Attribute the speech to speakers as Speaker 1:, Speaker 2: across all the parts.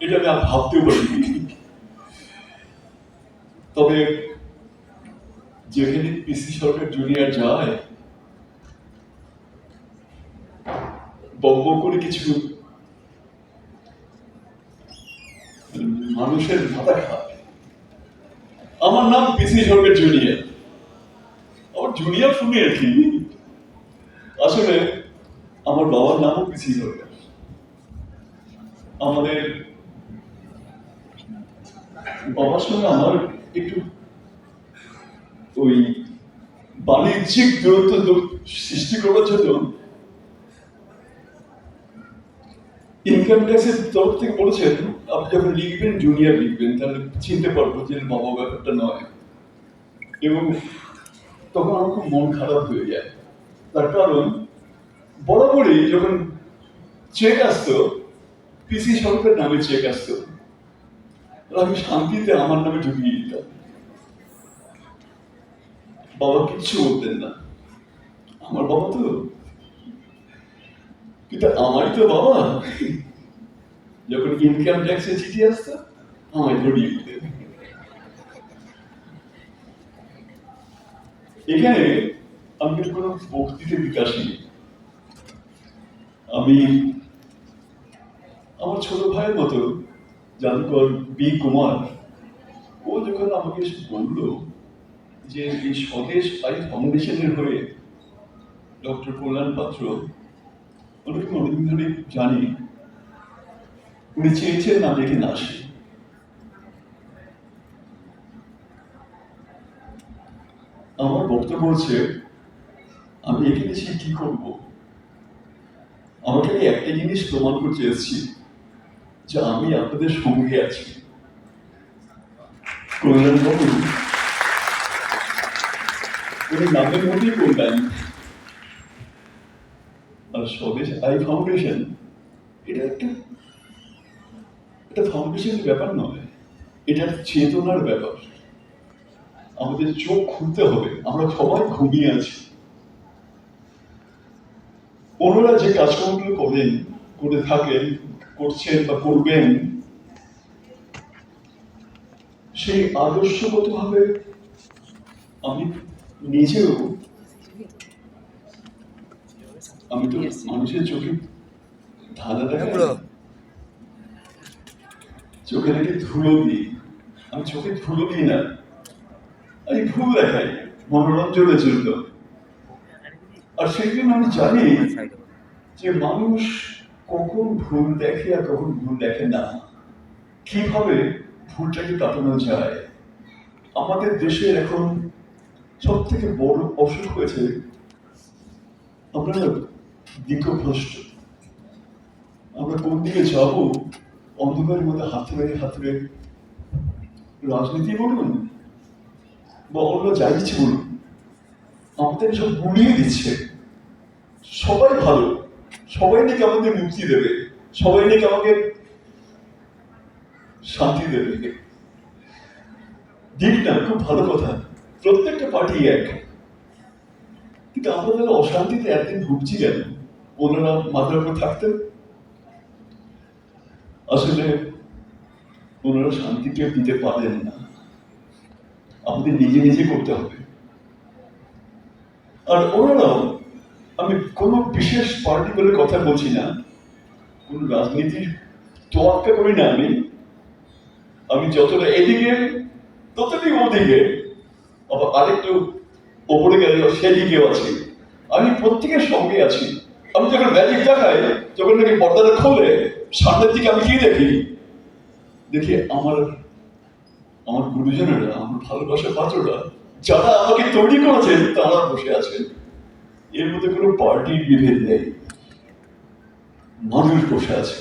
Speaker 1: এটা আমি আর ভাবতেও পারিনি। তবে যেখানে পিসি সরকার জুনিয়র যায় বক করে কিছু মানুষের মাথা খায় আমার নাম পিসি সরকার জুনিয়র আমার জুনিয়র শুনে আর কি? আসলে আমার বাবার নামও পিসি সরকার। আমাদের বাবার সঙ্গে আমার একটু ওই বাণিজ্যিক দূরত্ব দূর- সৃষ্টি করার জন্য ইনকাম ট্যাক্সের তরফ থেকে বলেছেন, আপনি যখন লিখবেন জুনিয়র লিখবেন, তাহলে চিনতে পারব যে বাবা ব্যাপারটা নয়। এবং তখন আমার খুব মন খারাপ হয়ে যায়। তার কারণ, বরাবরই যখন চেক আসতো পিসি সরকার নামে চেক আসতো। আমি শান্তিতে আমার নামে ঢুকিয়ে দিতাম। বাবা কিচ্ছু বলতেন না। আমার বাবা তো কিন্তু আমারই তো বাবা। যখন ইনকাম ট্যাক্সের চিঠি আসতো, আমায় ধরিয়ে দিতেন। এখানে আমি কোনো বক্তৃতা বিকাশী আমি আমার ছোট ভাইয়ের মতো জাদুকর বি কুমার, ও যখন আমাকে বলল যে এই স্বদেশ আই ফাউন্ডেশনের হয়ে ডক্টর কল্যাণ পাত্র ওনাকে অনেকদিন ধরে জানি, উনি চেয়েছেন আমি এখানে আসি। আমার বক্তব্য হচ্ছে, আমি এখানে এসে কি করব? আমাকে আমি একটা জিনিস প্রমাণ করতে এসেছি। যে আমি আপনাদের সঙ্গে আছি। কল্যাণ উনি নামের মধ্যেই কল্যাণ। আর স্বদেশ আই ফাউন্ডেশন, এটা একটা, এটা ফাউন্ডেশনের ব্যাপার নয়, এটা চেতনার ব্যাপার। আমাদের চোখ খুলতে হবে, আমরা সবাই ঘুমিয়ে আছি। ওনারা যে কাজকর্মগুলো করেন, করে থাকেন করছেন বা করবেন সেই আদর্শগত ভাবে আমি নিজেও আমি তো মানুষের চোখে ধাঁধা দেখাই চোখে নাকি ধুলো দিই। আমি চোখে ধুলো দিই না। আমি ভুল দেখাই মনোরঞ্জনের জন্য আর সেই জন্য আমি জানি যে মানুষ কখন ভুল দেখে আর কখন ভুল দেখে না? কীভাবে ভুলটাকে কাটানো যায়? আমাদের দেশের এখন সব থেকে বড় অসুখ হয়েছে আমরা দিকভ্রষ্ট আমরা কোন দিকে যাব? অন্ধকারের মধ্যে হাত ধরে হাত ধরে রাজনীতি বলুন বা অন্য যাই কিছু বলুন আমাদের সব গুলিয়ে দিচ্ছে। সবাই ভালো। সবাই নাকি আমাদের মুক্তি দেবে? সবাই নাকি আমাকে শান্তি দেবে? দিক খুব ভালো কথা। প্রত্যেকটা পার্টি এক। কিন্তু আমরা অশান্তিতে একদিন ভুগছি কেন? ওনারা মাথার উপর থাকতেন? আসলে ওনারা শান্তিকে দিতে পারেন না। আমাদের নিজে নিজে করতে হবে। আর ওনারাও আমি কোনো বিশেষ পার্টি বলে কথা বলছি না। কোন রাজনীতির তোয়াক্কা করি না আমি। আমি যতটা এদিকে, ততটাই ওদিকে। আবার আরেকটু ওপরে গেলে সেদিকেও আছি। আমি প্রত্যেকের সঙ্গে আছি। আমি যখন ম্যাজিক দেখাই, যখন নাকি পর্দাটা খোলে, সামনের দিকে আমি কি দেখি? দেখি আমার আমার গুরুজনেরা, আমার ভালোবাসার পাত্ররা, যারা আমাকে তৈরি করেছেন তারা বসে আছেন। এর মধ্যে কোনো পার্টির বিভেদ নেই। মানুষ বসে আছে।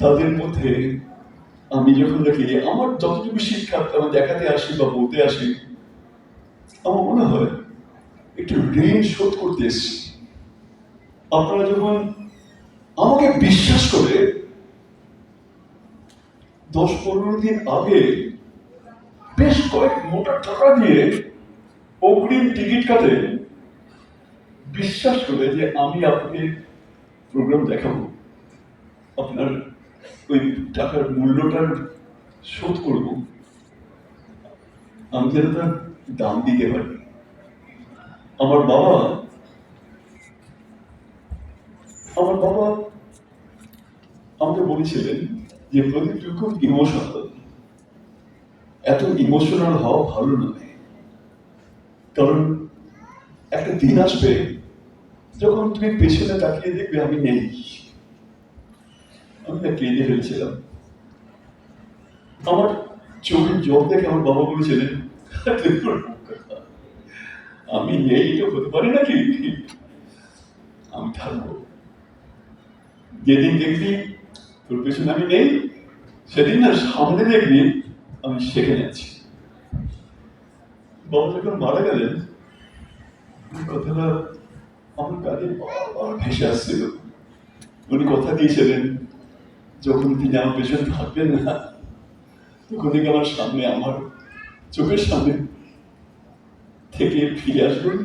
Speaker 1: তাদের মধ্যে আমি যখন দেখি আমার যতটুকু শিক্ষা আমি দেখাতে আসি বা বলতে আসি, আমার মনে হয় একটু ঋণ শোধ করতে এসছি। আপনারা যখন আমাকে বিশ্বাস করে, দশ পনেরো দিন আগে বেশ কয়েক মোটা টাকা দিয়ে অগ্রিম টিকিট কাটে, বিশ্বাস করে যে আমি আপনাকে প্রোগ্রাম দেখাবো। আপনার ওই টাকার মূল্যটা শোধ করব। আমি যেন তার দাম দিতে পারি। আমার বাবা আমার বাবা আমাকে বলেছিলেন যে প্রদীপ তুই খুব ইমোশনাল এত ইমোশনাল হওয়া ভালো নয়। কারণ একটা দিন আসবে যখন তুমি পেছনে তাকিয়ে দেখবে আমি নেই। আমি না কেঁদে ফেলছিলাম। আমার চোখের জল দেখে আমার বাবা বলেছিলেন আমি নেই এটা হতে পারে নাকি? আমি থাকব। যেদিন দেখবি তোর পেছনে আমি নেই, সেদিন না সামনে দেখবি আমি সেখানে আছি। বাবা যখন মারা গেলেন কথাটা আমার কাজে বারবার ভেসে আসছিল। উনি কথা দিয়েছিলেন, যখন তিনি আমার পেছনে থাকবেন না, তখন থেকে আমার সামনে, আমার চোখের সামনে থেকে ফিরে আসবেন।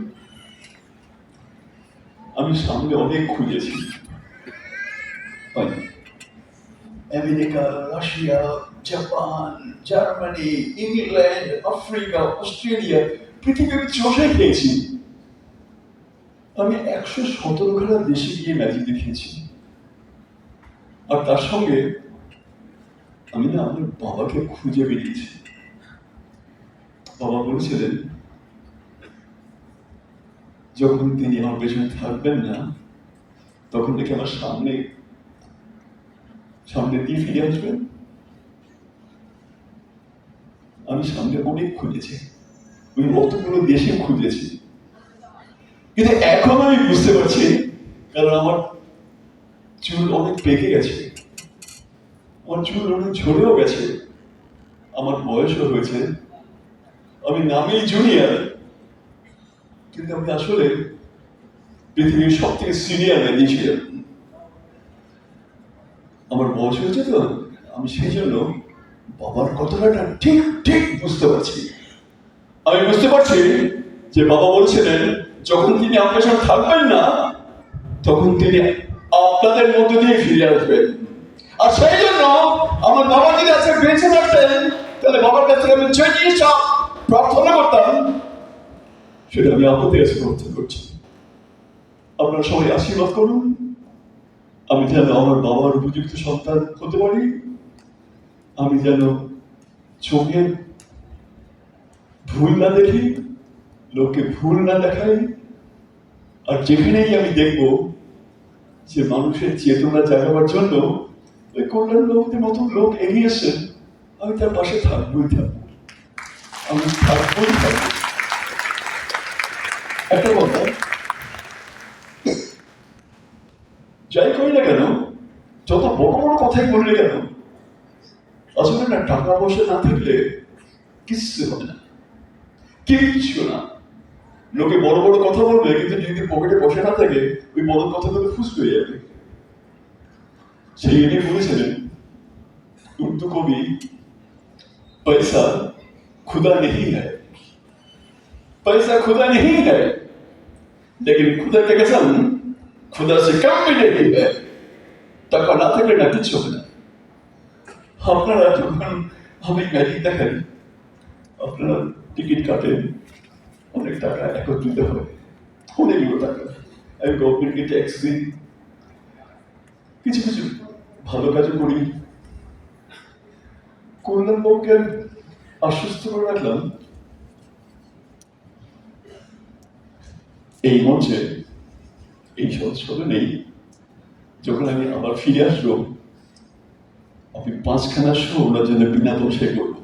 Speaker 1: আমি সামনে অনেক খুঁজেছি। পাইনি America Russia Japan Germany England Africa Australia পৃথিবীর চষে খেয়েছি। আমি একশো সতেরোখানা দেশে গিয়ে ম্যাজিক দেখিয়েছি। আর তার সঙ্গে আমি না আমার বাবাকে খুঁজে বেরিয়েছি। বাবা বলেছিলেন, যখন তিনি আমার পেছনে থাকবেন না, তখন থেকে আমার সামনে সামনে দিয়ে ফিরে আসবেন আমি সামনে অনেক খুঁজেছি। ওই অতগুলো দেশে খুঁজেছি। কিন্তু এখন আমি বুঝতে পারছি, কারণ আমার চুল অনেক পেকে গেছে। আমার চুল অনেক ঝরেও গেছে। আমার বয়সও হয়েছে। আমি নামেই জুনিয়র কিন্তু আমি আসলে পৃথিবীর সব থেকে সিনিয়র ম্যাজিশিয়ান। আমার বয়স হয়েছে তো, আমি সেই জন্য বাবার কথাটা ঠিক ঠিক বুঝতে পারছি। আমি বুঝতে পারছি যে বাবা বলছিলেন, যখন তিনি আপনার সাথে থাকবেন না, তখন তিনি আপনাদের মধ্যে দিয়ে ফিরে আসবেন। আর সেই জন্য আমার বাবা যদি আজকে বেঁচে থাকতেন, তাহলে বাবার কাছে আমি যে জিনিসটা প্রার্থনা করতাম, সেটা আমি আপনাদের কাছে প্রার্থনা করছি। আপনারা সবাই আশীর্বাদ করুন। আমি যেন আমার বাবার উপযুক্ত সন্তান হতে পারি, আমি যেন চোখের ভুল না দেখি লোককে ভুল না দেখাই, আর যেখানেই আমি দেখব যে মানুষের চেতনা জাগাবার জন্য ওই কল্যাণ লোকদের মতো লোক এগিয়েছেন আমি তার পাশে থাকবোই থাকব। আমি থাকবোই থাকব। একটা কথা যাই করি না কেন যত বড় বড় কথাই বললে কেন আসলে না টাকা পয়সা না থাকলে কিচ্ছু হবে না কিচ্ছু না লোকে বড় বড় কথা বলবে কিন্তু যদি পকেটে বসে না থাকে ওই বড় কথাগুলো ফুসকে হয়ে যাবে সেই ইনি বলেছিলেন উর্দু কবি पैसा खुदा नहीं है पैसा खुदा नहीं है लेकिन खुदा के कसम खुदा से कम भी नहीं है টাকা না থাকলে না কিছু হবে না আপনারা যখন আমি ম্যাজিক দেখাই আপনারা টিকিট কাটেন অনেক টাকা একত্রিত হয় অনেকগুলো টাকা আমি গভর্নমেন্টকে ট্যাক্স দিই কিছু কিছু ভালো কাজও করি কল্যাণবাবুকে আশ্বস্ত করে রাখলাম এই মঞ্চে এই সংস্করণ নেই। যখন আমি আবার ফিরে আসব আমি পাঁচখানা শো ওনার জন্য বিনা পয়সায় করব।